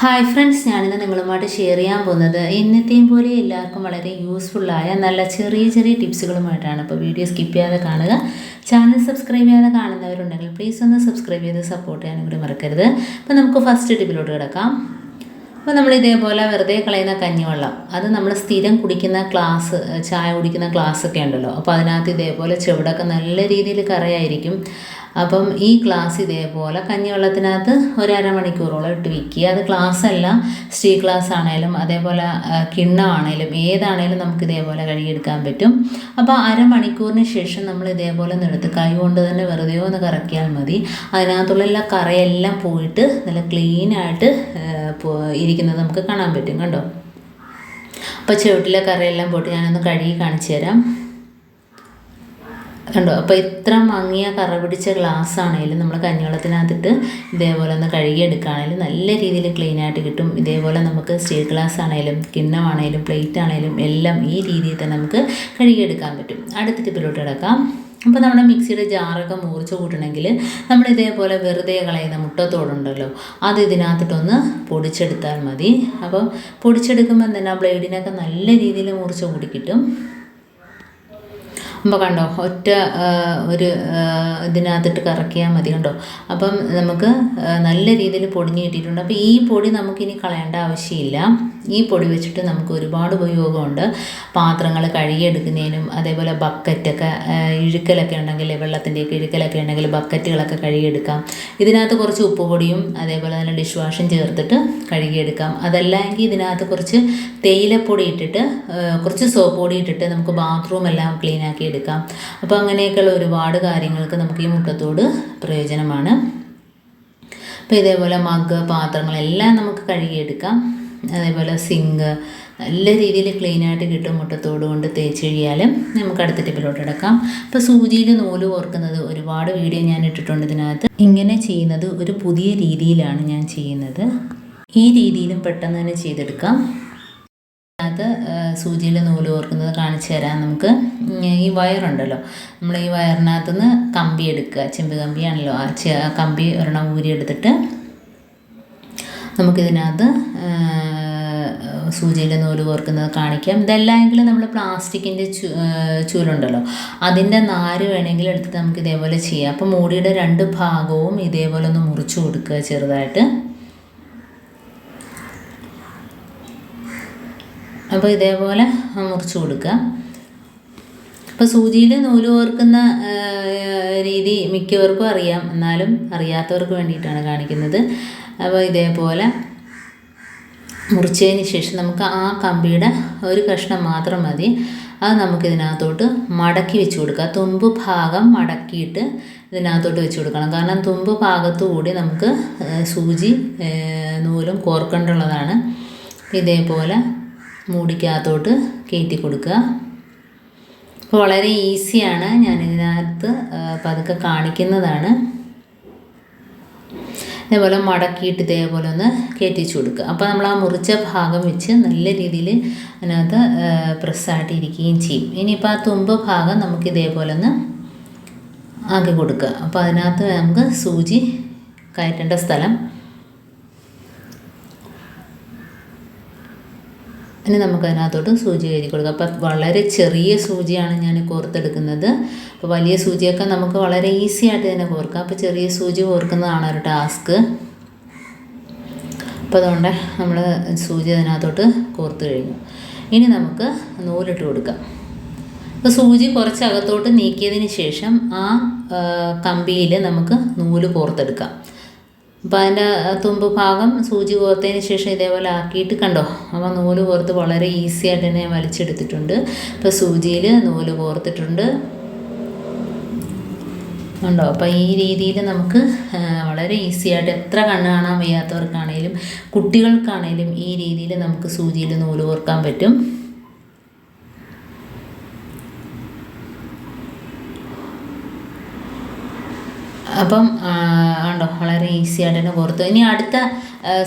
Hi friends ഞാനിന്ന് നിങ്ങളുമായിട്ട് share ചെയ്യാൻ പോകുന്നത് എന്നത്തെയും പോലെ എല്ലാവർക്കും വളരെ യൂസ്ഫുള്ളായ നല്ല ചെറിയ ചെറിയ ടിപ്സുകളുമായിട്ടാണ് അപ്പോൾ വീഡിയോ സ്കിപ്പ് ചെയ്യാതെ കാണുക. ചാനൽ സബ്സ്ക്രൈബ് ചെയ്യാതെ കാണുന്നവരുണ്ടെങ്കിൽ പ്ലീസ് ഒന്ന് സബ്സ്ക്രൈബ് ചെയ്ത് സപ്പോർട്ട് ചെയ്യാനും കൂടി മറക്കരുത്. അപ്പോൾ നമുക്ക് ഫസ്റ്റ് ടിപ്പിലോട്ട് കിടക്കാം. അപ്പോൾ നമ്മൾ ഇതേപോലെ വെറുതെ കളയുന്ന കഞ്ഞിവെള്ളം അത് നമ്മൾ സ്ഥിരം കുടിക്കുന്ന ക്ലാസ് ചായ കുടിക്കുന്ന ഗ്ലാസ് ഒക്കെ ഉണ്ടല്ലോ. അപ്പോൾ അതിനകത്ത് ഇതേപോലെ ചുവടൊക്കെ നല്ല രീതിയിൽ കറയായിരിക്കും. അപ്പം ഈ ഗ്ലാസ് ഇതേപോലെ കഞ്ഞിവെള്ളത്തിനകത്ത് ഒരു അരമണിക്കൂറോളം ഇട്ട് വയ്ക്കുക അത് ഗ്ലാസ് അല്ല സ്റ്റീൽ ഗ്ലാസ് ആണേലും അതേപോലെ കിണ്ണമാണേലും ഏതാണേലും നമുക്ക് ഇതേപോലെ കഴുകിയെടുക്കാൻ പറ്റും. അപ്പോൾ അരമണിക്കൂറിന് ശേഷം നമ്മൾ ഇതേപോലെ ഒന്ന് എടുത്ത് കൈ കൊണ്ട് തന്നെ വെറുതെ ഒന്ന് കറക്കിയാൽ മതി. അതിനകത്തുള്ള എല്ലാ കറയെല്ലാം പോയിട്ട് നല്ല ക്ലീനായിട്ട് ഇരിക്കുന്നത് നമുക്ക് കാണാൻ പറ്റും. കണ്ടോ? അപ്പോൾ ചുവട്ടിലെ കറയെല്ലാം പോയിട്ട് ഞാനൊന്ന് കഴുകി കാണിച്ചു തരാം. കണ്ടോ? അപ്പോൾ ഇത്ര മങ്ങിയ കറ പിടിച്ച ഗ്ലാസ് ആണെങ്കിലും നമ്മൾ കഞ്ഞിവെള്ളത്തിനകത്തിട്ട് ഇതേപോലെ ഒന്ന് കഴുകിയെടുക്കുകയാണെങ്കിലും നല്ല രീതിയിൽ ക്ലീൻ ആയിട്ട് കിട്ടും. ഇതേപോലെ നമുക്ക് സ്റ്റീൽ ഗ്ലാസ് ആണെങ്കിലും കിണ്ണമാണേലും പ്ലേറ്റ് ആണെങ്കിലും എല്ലാം ഈ രീതിയിൽ തന്നെ നമുക്ക് കഴുകിയെടുക്കാൻ പറ്റും. അടുത്ത ടിപ്പിലോട്ട് കിടക്കാം. അപ്പോൾ നമ്മുടെ മിക്സിയുടെ ജാറൊക്കെ മുറിച്ച് കൂട്ടണമെങ്കിൽ നമ്മൾ ഇതേപോലെ വെറുതെ കളയുന്ന മുട്ടത്തോടുണ്ടല്ലോ അത് ഇതിനകത്തിട്ടൊന്ന് പൊടിച്ചെടുത്താൽ മതി. അപ്പോൾ പൊടിച്ചെടുക്കുമ്പോൾ തന്നെ ആ ബ്ലേഡിനൊക്കെ നല്ല രീതിയിൽ മുറിച്ച് കൂടി കിട്ടും. അപ്പോൾ കണ്ടോ ഒറ്റ ഒരു ഇതിനകത്തിട്ട് കറക്കിയാൽ മതി കണ്ടോ? അപ്പം നമുക്ക് നല്ല രീതിയിൽ പൊടിഞ്ഞ് കിട്ടിയിട്ടുണ്ട്. അപ്പോൾ ഈ പൊടി നമുക്കിനി കളയേണ്ട ആവശ്യമില്ല. ഈ പൊടി വെച്ചിട്ട് നമുക്ക് ഒരുപാട് ഉപയോഗമുണ്ട്. പാത്രങ്ങൾ കഴുകിയെടുക്കുന്നതിനും അതേപോലെ ബക്കറ്റൊക്കെ ഇഴുക്കലൊക്കെ ഉണ്ടെങ്കിൽ വെള്ളത്തിന്റെയൊക്കെ ഇഴുക്കലൊക്കെ ഉണ്ടെങ്കിൽ ബക്കറ്റുകളൊക്കെ കഴുകിയെടുക്കാം. ഇതിനകത്ത് കുറച്ച് ഉപ്പുപൊടിയും അതേപോലെ തന്നെ ഡിഷ് വാഷും ചേർത്തിട്ട് കഴുകിയെടുക്കാം. അതല്ലെങ്കിൽ ഇതിനകത്ത് കുറച്ച് തേയിലപ്പൊടി ഇട്ടിട്ട് കുറച്ച് സോപ്പ് പൊടി ഇട്ടിട്ട് നമുക്ക് ബാത്റൂം എല്ലാം ക്ലീൻ ആക്കി എടുക്കാം. അപ്പോൾ അങ്ങനെയൊക്കെയുള്ള ഒരുപാട് കാര്യങ്ങൾക്ക് നമുക്ക് ഈ മുട്ടത്തോട് പ്രയോജനമാണ്. അപ്പോൾ ഇതേപോലെ മഗ് പാത്രങ്ങളെല്ലാം നമുക്ക് കഴുകിയെടുക്കാം. അതേപോലെ സിങ്ക് നല്ല രീതിയിൽ ക്ലീൻ ആയിട്ട് കിട്ടും മുട്ടത്തോട് കൊണ്ട് തേച്ച് കഴിയാലും നമുക്ക് അടുത്ത ടിപ്പിലോട്ട് എടുക്കാം അപ്പോൾ സൂചിയിൽ നൂൽ ഓർക്കുന്നത് ഒരുപാട് വീഡിയോ ഞാൻ ഇട്ടിട്ടുണ്ട് ഇതിനകത്ത്. ഇങ്ങനെ ചെയ്യുന്നത് ഒരു പുതിയ രീതിയിലാണ് ഞാൻ ചെയ്യുന്നത്. ഈ രീതിയിലും പെട്ടെന്ന് തന്നെ ചെയ്തെടുക്കാം. അത് സൂചിയിൽ നൂൽ ഓർക്കുന്നത് കാണിച്ചു തരാം നമുക്ക്. ഈ വയറുണ്ടല്ലോ. നമ്മൾ ഈ വയറിനകത്ത് നിന്ന് കമ്പി എടുക്കുക. ചെമ്പ് കമ്പിയാണല്ലോ. ആ കമ്പി ഒരെണ്ണം ഊരി എടുത്തിട്ട് നമുക്കിതിനകത്ത് സൂചിയിൽ നൂൽ കോർക്കുന്നത് കാണിക്കാം. ഇതല്ലെങ്കിൽ നമ്മൾ പ്ലാസ്റ്റിക്കിന്റെ ചൂലുണ്ടല്ലോ. അതിന്റെ നാര് വേണമെങ്കിൽ എടുത്തിട്ട് നമുക്ക് ഇതേപോലെ ചെയ്യാം. അപ്പോൾ മൂടിയുടെ രണ്ട് ഭാഗവും ഇതേപോലെ ഒന്ന് മുറിച്ചു കൊടുക്കുക ചെറുതായിട്ട്. അപ്പോൾ ഇതേപോലെ മുറിച്ചു കൊടുക്കുക. അപ്പോൾ സൂചിയിൽ നൂൽ കോർക്കുന്ന രീതി മിക്കവർക്കും അറിയാം. എന്നാലും അറിയാത്തവർക്ക് വേണ്ടിയിട്ടാണ് കാണിക്കുന്നത്. അപ്പോൾ ഇതേപോലെ മുറിച്ചതിന് ശേഷം നമുക്ക് ആ കമ്പിയുടെ ഒരു കഷ്ണം മാത്രം മതി. അത് നമുക്ക് ഇതിനകത്തോട്ട് മടക്കി വെച്ച് കൊടുക്കുക. തുമ്പ് ഭാഗം മടക്കിയിട്ട് ഇതിനകത്തോട്ട് വെച്ച് കൊടുക്കണം. കാരണം തുമ്പ് ഭാഗത്തു കൂടി നമുക്ക് സൂചി നൂലും കോർക്കേണ്ടുള്ളതാണ്. ഇതേപോലെ മൂടിക്കകത്തോട്ട് കയറ്റി കൊടുക്കുക. അപ്പോൾ വളരെ ഈസിയാണ് ഞാനിതിനകത്ത് ഇതിനകത്ത് പതുക്കെ കാണിക്കുന്നതാണ്. ഇതേപോലെ മടക്കിയിട്ട് ഇതേപോലെ ഒന്ന് കയറ്റിച്ച് കൊടുക്കുക. അപ്പോൾ നമ്മൾ ആ മുറിച്ച ഭാഗം വെച്ച് നല്ല രീതിയിൽ അതിനകത്ത് പ്രസ്സായിട്ട് ഇരിക്കുകയും ചെയ്യും. ഇനിയിപ്പോൾ ആ തുമ്പ് ഭാഗം നമുക്ക് ഇതേപോലെ ഒന്ന് ആക്കി കൊടുക്കുക. അപ്പോൾ അതിനകത്ത് നമുക്ക് സൂചി കയറ്റേണ്ട സ്ഥലം ഇനി നമുക്ക് അതിനകത്തോട്ട് സൂചി കയറ്റി കൊടുക്കാം. അപ്പം വളരെ ചെറിയ സൂചിയാണ് ഞാൻ കോർത്തെടുക്കുന്നത്. അപ്പോൾ വലിയ സൂചിയൊക്കെ നമുക്ക് വളരെ ഈസി ആയിട്ട് തന്നെ കോർക്കാം. അപ്പോൾ ചെറിയ സൂചി കോർക്കുന്നതാണ് ഒരു ടാസ്ക്. അപ്പോൾ അതുകൊണ്ട് നമ്മൾ സൂചി അതിനകത്തോട്ട് കോർത്ത് കഴിഞ്ഞു. ഇനി നമുക്ക് നൂലിട്ട് കൊടുക്കാം. അപ്പോൾ സൂചി കുറച്ച് അകത്തോട്ട് നീക്കിയതിന് ശേഷം ആ കമ്പിയിൽ നമുക്ക് നൂൽ കോർത്തെടുക്കാം. അപ്പോൾ അതിന്റെ തുമ്പ് ഭാഗം സൂചി കോർത്തതിന് ശേഷം ഇതേപോലെ ആക്കിയിട്ട് കണ്ടോ? അപ്പോൾ നൂൽ കോർത്ത് വളരെ ഈസി ആയിട്ട് തന്നെ ഞാൻ വലിച്ചെടുത്തിട്ടുണ്ട്. ഇപ്പോൾ സൂചിയിൽ നൂൽ കോർത്തിട്ടുണ്ട്. ഉണ്ടോ അപ്പോൾ ഈ രീതിയിൽ നമുക്ക് വളരെ ഈസി ആയിട്ട് എത്ര കണ്ണ് കാണാൻ വയ്യാത്തവർക്കാണേലും കുട്ടികൾക്കാണേലും ഈ രീതിയിൽ നമുക്ക് സൂചിയിൽ നൂൽ കോർക്കാൻ പറ്റും. അപ്പം ഉണ്ടോ വളരെ ഈസി ആയിട്ട് തന്നെ കോർത്തു. ഇനി അടുത്ത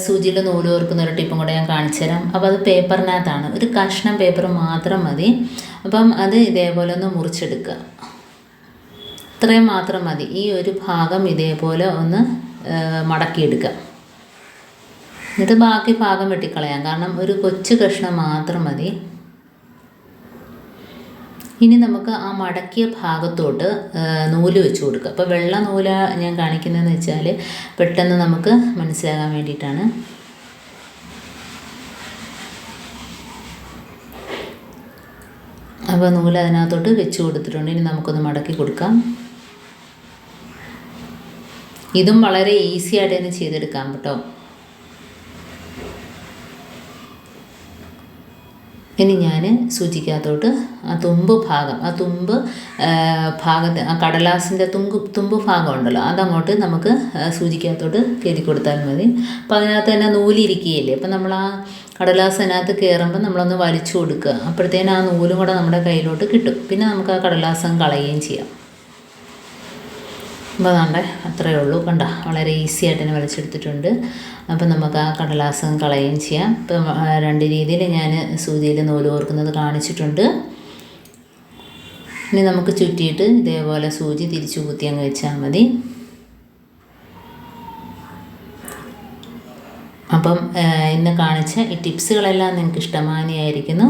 സൂചിയിൽ നൂൽ കോർക്കുന്ന ഒരു ടിപ്പും കൂടെ ഞാൻ കാണിച്ചു തരാം. അപ്പോൾ അത് പേപ്പറിനകത്താണ്. ഒരു കഷ്ണം പേപ്പർ മാത്രം മതി. അപ്പം അത് ഇതേപോലെ ഒന്ന് മുറിച്ചെടുക്കുക. ഇത്രയും മാത്രം മതി. ഈ ഒരു ഭാഗം ഇതേപോലെ ഒന്ന് മടക്കിയെടുക്കുക. എന്നിട്ട് ബാക്കി ഭാഗം വെട്ടിക്കളയാം. കാരണം ഒരു കൊച്ചു കഷ്ണം മാത്രം മതി. ഇനി നമുക്ക് ആ മടക്കിയ ഭാഗത്തോട്ട് നൂൽ വെച്ച് കൊടുക്കുക അപ്പോൾ വെള്ള നൂല ഞാൻ കാണിക്കുന്നതെന്ന് വെച്ചാൽ പെട്ടെന്ന് നമുക്ക് മനസ്സിലാകാൻ വേണ്ടിയിട്ടാണ്. അപ്പോൾ നൂൽ അതിനകത്തോട്ട് വെച്ച് കൊടുത്തിട്ടുണ്ട്. ഇനി നമുക്കൊന്ന് മടക്കി കൊടുക്കാം. ഇതും വളരെ ഈസി ആയിട്ട് തന്നെ ചെയ്തെടുക്കാം കേട്ടോ. ഇനി ഞാൻ സൂചിക്കകത്തോട്ട് ആ തുമ്പ് ഭാഗം ആ തുമ്പ് ഭാഗത്ത് ആ കടലാസിന്റെ തുമ്പ് തുമ്പ് ഭാഗം ഉണ്ടല്ലോ അതങ്ങോട്ട് നമുക്ക് സൂചിക്കാത്തോട്ട് കയറ്റി കൊടുത്താൽ മതി. അപ്പോൾ അതിനകത്ത് തന്നെ നൂലിരിക്കുകയില്ലേ അപ്പം നമ്മൾ ആ കടലാസ് അതിനകത്ത് കയറുമ്പോൾ നമ്മളൊന്ന് വലിച്ചു കൊടുക്കുക. അപ്പോഴത്തേനും ആ നൂലും കൂടെ നമ്മുടെ കയ്യിലോട്ട് കിട്ടും. പിന്നെ നമുക്ക് ആ കടലാസം കളയുകയും ചെയ്യാം. അപ്പോൾ അത്രയേ ഉള്ളൂ. കണ്ട? വളരെ ഈസി ആയിട്ട് തന്നെ വലിച്ചെടുത്തിട്ടുണ്ട് അപ്പോൾ നമുക്ക് ആ കടലാസം കളയുകയും ചെയ്യാം. ഇപ്പം രണ്ട് രീതിയിൽ ഞാൻ സൂചിയിൽ നൂൽ ഓർക്കുന്നത് കാണിച്ചിട്ടുണ്ട്. ഇനി നമുക്ക് ചുറ്റിയിട്ട് ഇതേപോലെ സൂചി തിരിച്ചു കുത്തി അങ്ങ് വെച്ചാൽ മതി. അപ്പം ഇന്ന് കാണിച്ച ഈ ടിപ്സുകളെല്ലാം നിങ്ങൾക്ക് ഇഷ്ടമാനിയായിരിക്കുന്നു